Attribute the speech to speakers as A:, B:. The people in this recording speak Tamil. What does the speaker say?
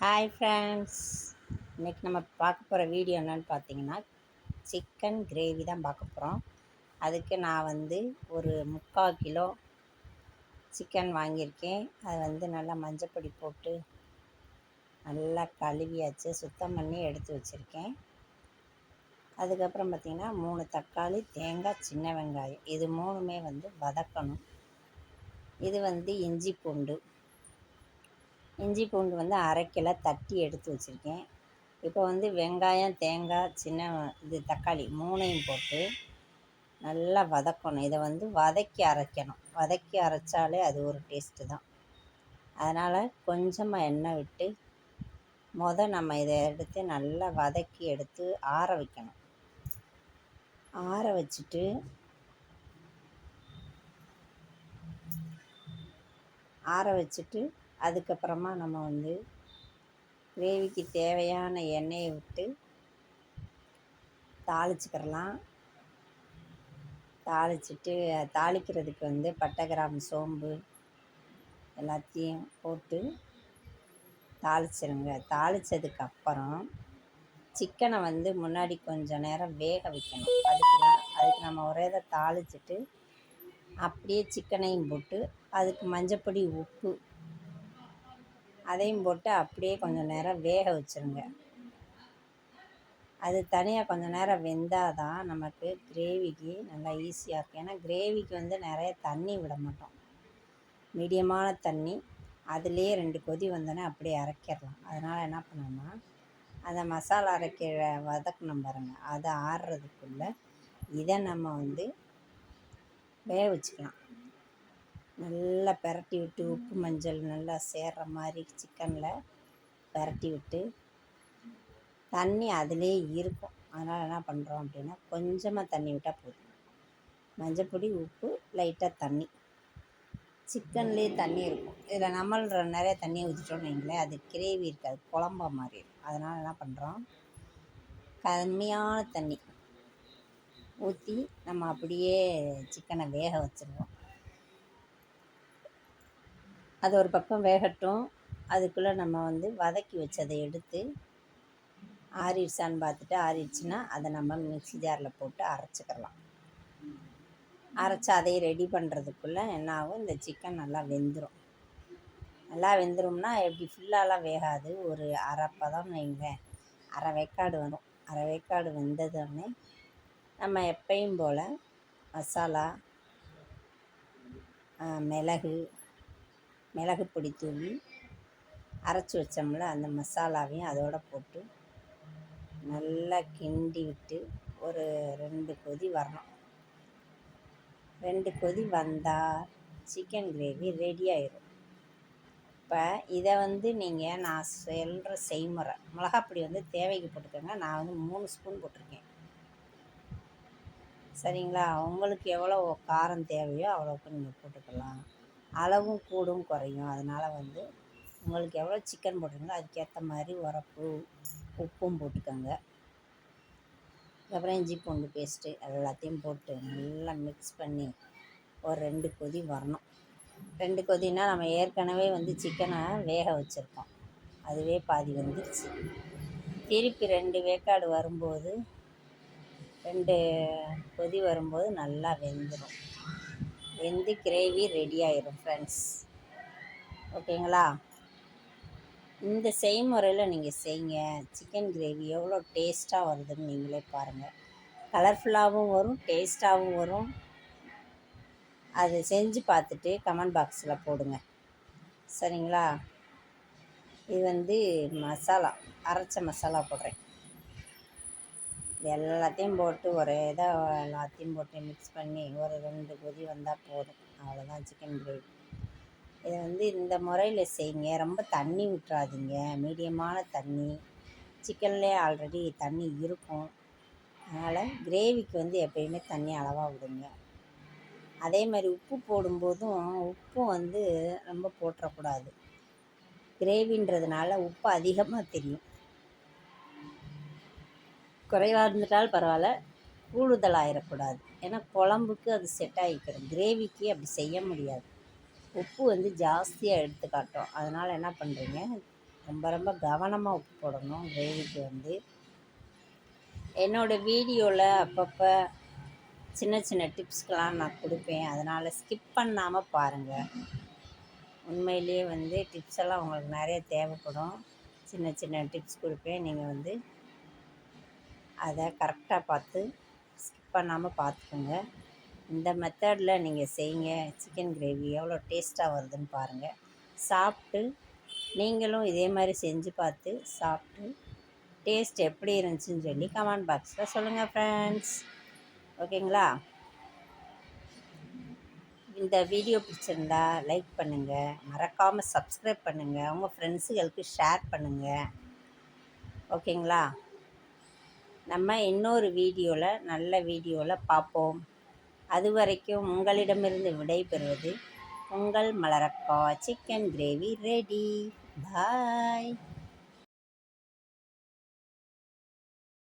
A: ஹாய் ஃப்ரெண்ட்ஸ் இன்றைக்கி நம்ம பார்க்க போகிற வீடியோ என்னென்னு பார்த்தீங்கன்னா சிக்கன் கிரேவி தான் பார்க்க போகிறோம் அதுக்கு நான் வந்து ஒரு முக்கால் கிலோ சிக்கன் வாங்கியிருக்கேன். அது வந்து நல்லா மஞ்சப்பொடி போட்டு நல்லா கழுவியாச்சு. சுத்தம் பண்ணி எடுத்து வச்சுருக்கேன். அதுக்கப்புறம் பார்த்திங்கன்னா மூணு தக்காளி தேங்காய் சின்ன வெங்காயம். இது மூணுமே வந்து வதக்கணும். இது வந்து இஞ்சி பூண்டு. இஞ்சி பூண்டு வந்து அரை கிலோ தட்டி எடுத்து வச்சுருக்கேன். இப்போ வந்து வெங்காயம் தேங்காய் சின்ன இது தக்காளி மூணையும் போட்டு நல்லா வதக்கணும். இதை வந்து வதக்கி அரைக்கணும். வதக்கி அரைச்சாலே அது ஒரு டேஸ்ட்டு தான். அதனால் கொஞ்சமாக எண்ணெய் விட்டு மொதல் நம்ம இதை எடுத்து நல்லா வதக்கி எடுத்து ஆற வைக்கணும். ஆற வச்சுட்டு ஆற வச்சுட்டு அதுக்கப்புறமா நம்ம வந்து கிரேவிக்கு தேவையான எண்ணெயை விட்டு தாளிச்சுக்கிறலாம். தாளிச்சிட்டு தாளிக்கிறதுக்கு வந்து பட்டை கிராம்பு சோம்பு எல்லாத்தையும் போட்டு தாளிச்சிருங்க. தாளித்ததுக்கப்புறம் சிக்கனை வந்து முன்னாடி கொஞ்சம் நேரம் வேக வைக்கணும். அதுக்கு அதுக்கு நம்ம ஒரே இதை தாளிச்சிட்டு அப்படியே சிக்கனையும் போட்டு அதுக்கு மஞ்சப்பொடி உப்பு அதையும் போட்டு அப்படியே கொஞ்சம் நேரம் வேக வச்சுருங்க. அது தனியாக கொஞ்சம் நேரம் வெந்தால் தான் நமக்கு கிரேவிக்கு நல்லா ஈஸியாக இருக்கும். ஏன்னா கிரேவிக்கு வந்து நிறைய தண்ணி விட மாட்டோம். மீடியமான தண்ணி. அதுலேயே ரெண்டு கொதி வந்தோடனே அப்படியே அரைக்கிடலாம். அதனால் என்ன பண்ணோம்னா அந்த மசாலா அரைக்கிற வதக்கணும் பாருங்கள் அதை ஆடுறதுக்குள்ளே இதை நம்ம வந்து வேக வச்சுக்கலாம். நல்லா பெரட்டி விட்டு உப்பு மஞ்சள் நல்லா சேர்கிற மாதிரி சிக்கனில் பெரட்டி விட்டு தண்ணி அதிலே இருக்கும். அதனால் என்ன பண்ணுறோம் அப்படின்னா கொஞ்சமாக தண்ணி விட்டால் போதும். மஞ்சப்பொடி உப்பு லைட்டாக தண்ணி. சிக்கன்லேயே தண்ணி இருக்கும். இதில் நம்மள நிறைய தண்ணி ஊற்றிட்டோம்னு வைங்களேன் அது கிரேவி இருக்காது குழம்பா மாதிரி இருக்கும். அதனால் என்ன பண்ணுறோம் கம்மியான தண்ணி ஊற்றி நம்ம அப்படியே சிக்கனை வேக வச்சுருவோம். அது ஒரு பக்கம் வேகட்டும். அதுக்குள்ளே நம்ம வந்து வதக்கி வச்சதை எடுத்து ஆறிடுச்சான்னு பார்த்துட்டு ஆறிடுச்சுன்னா அதை நம்ம மிக்ஸி ஜாரில் போட்டு அரைச்சிக்கலாம். அரைச்சி அதையும் ரெடி பண்ணுறதுக்குள்ளே என்ன ஆகும்? இந்த சிக்கன் நல்லா வெந்துடும் நல்லா வெந்துரும்னா எப்படி? ஃபுல்லாலாம் வேகாது. ஒரு அரைப்பதம் வைங்க. அரை வேக்காடு வரும். அரை வேக்காடு வெந்ததுடனே நம்ம எப்பயும் போல் மசாலா மிளகு மிளகு பொடி தூவி அரைச்சி வச்சோம்ல அந்த மசாலாவையும் அதோடு போட்டு நல்லா கிண்டி விட்டு ஒரு ரெண்டு கொதி வரணும். ரெண்டு கொதி வந்தால் சிக்கன் கிரேவி ரெடி ஆயிடும் இப்போ இதை வந்து நீங்கள் நான் சொல்கிற செய்முறை மிளகாப்பொடி வந்து தேவைக்கு போட்டுக்கோங்க. நான் வந்து மூணு ஸ்பூன் போட்டிருக்கேன். சரிங்களா? உங்களுக்கு எவ்வளோ காரம் தேவையோ அவ்வளோக்கு நீங்கள் போட்டுக்கலாம். அளவும் கூடும் குறையும். அதனால் வந்து உங்களுக்கு எவ்வளோ சிக்கன் போடுறீங்களோ அதுக்கேற்ற மாதிரி உரப்பு உப்பும் போட்டுக்கோங்க. அப்புறம் இஞ்சி பூண்டு பேஸ்ட்டு எல்லாத்தையும் போட்டு நல்லா மிக்ஸ் பண்ணி ஒரு ரெண்டு கொதி வரணும். ரெண்டு கொதினா நம்ம ஏற்கனவே வந்து சிக்கனை வேக வச்சுருக்கோம். அதுவே பாதி வந்துருச்சு. திருப்பி ரெண்டு வேக்காடு வரும்போது ரெண்டு கொதி வரும்போது நல்லா வெந்துடும் வெந்து கிரேவி ரெடி ஆயிடும் ஃப்ரெண்ட்ஸ் ஓகேங்களா? இந்த செய்முறையில் நீங்கள் செய்யுங்க சிக்கன் கிரேவி எவ்வளோ டேஸ்ட்டாக வருதுன்னு நீங்களே பாருங்கள் கலர்ஃபுல்லாகவும் வரும் டேஸ்ட்டாகவும் வரும். அது செஞ்சு பார்த்துட்டு கமெண்ட் பாக்ஸில் போடுங்க. சரிங்களா? இது வந்து மசாலா அரைச்ச மசாலா போடுறேன். எல்லாத்தையும் போட்டு ஒரே இதாக எல்லாத்தையும் போட்டு மிக்ஸ் பண்ணி ஒரு ரெண்டு கொதி வந்தால் போதும். அவ்வளோதான் சிக்கன் கிரேவி இதை வந்து இந்த முறையில் செய்யுங்க. ரொம்ப தண்ணி விட்டுறாதீங்க. மீடியமான தண்ணி. சிக்கன்லேயே ஆல்ரெடி தண்ணி இருக்கும். அதனால் கிரேவிக்கு வந்து எப்பயுமே தண்ணி அளவாக விடுங்க. அதே மாதிரி உப்பு போடும்போதும் உப்பும் வந்து ரொம்ப போட்டுறக்கூடாது கிரேவின்றதுனால உப்பு அதிகமாக தெரியும். குறைவாக இருந்துட்டாலும் பரவாயில்ல. கூடுதல் ஆயிடக்கூடாது ஏன்னா குழம்புக்கு அது செட் ஆகிக்கிடும் கிரேவிக்கு அப்படி செய்ய முடியாது. உப்பு வந்து ஜாஸ்தியாக எடுத்து காட்டும் அதனால் என்ன பண்ணுறீங்க ரொம்ப ரொம்ப கவனமாக உப்பு போடணும். கிரேவிக்கு வந்து. என்னோடய வீடியோவில் அப்பப்போ சின்ன சின்ன டிப்ஸ்க்கெலாம் நான் கொடுப்பேன். அதனால் ஸ்கிப் பண்ணாமல் பாருங்கள் உண்மையிலேயே வந்து டிப்ஸ் எல்லாம் உங்களுக்கு நிறைய தேவைப்படும். சின்ன சின்ன டிப்ஸ் கொடுப்பேன். நீங்கள் வந்து அதை கரெக்டாக பார்த்து ஸ்கிப் பண்ணாமல் பார்த்துக்கோங்க. இந்த மெத்தடில் நீங்கள் செய்யுங்க. சிக்கன் கிரேவி எவ்வளோ டேஸ்ட்டாக வருதுன்னு பாருங்கள் சாப்பிட்டு நீங்களும் இதே மாதிரி செஞ்சு பார்த்து சாப்பிட்டு டேஸ்ட் எப்படி இருந்துச்சுன்னு சொல்லி கமெண்ட் பாக்ஸில் சொல்லுங்கள் ஃப்ரெண்ட்ஸ் ஓகேங்களா? இந்த வீடியோ பிடிச்சிருந்தா லைக் பண்ணுங்கள் மறக்காமல் சப்ஸ்கிரைப் பண்ணுங்கள் உங்கள் ஃப்ரெண்ட்ஸுகளுக்கு ஷேர் பண்ணுங்கள் ஓகேங்களா? நம்ம இன்னொரு வீடியோவில் நல்ல வீடியோவில் பார்ப்போம் அது வரைக்கும் உங்களிடமிருந்து விடைபெறுவது உங்கள் மலரக்கா சிக்கன் கிரேவி ரெடி. பாய்.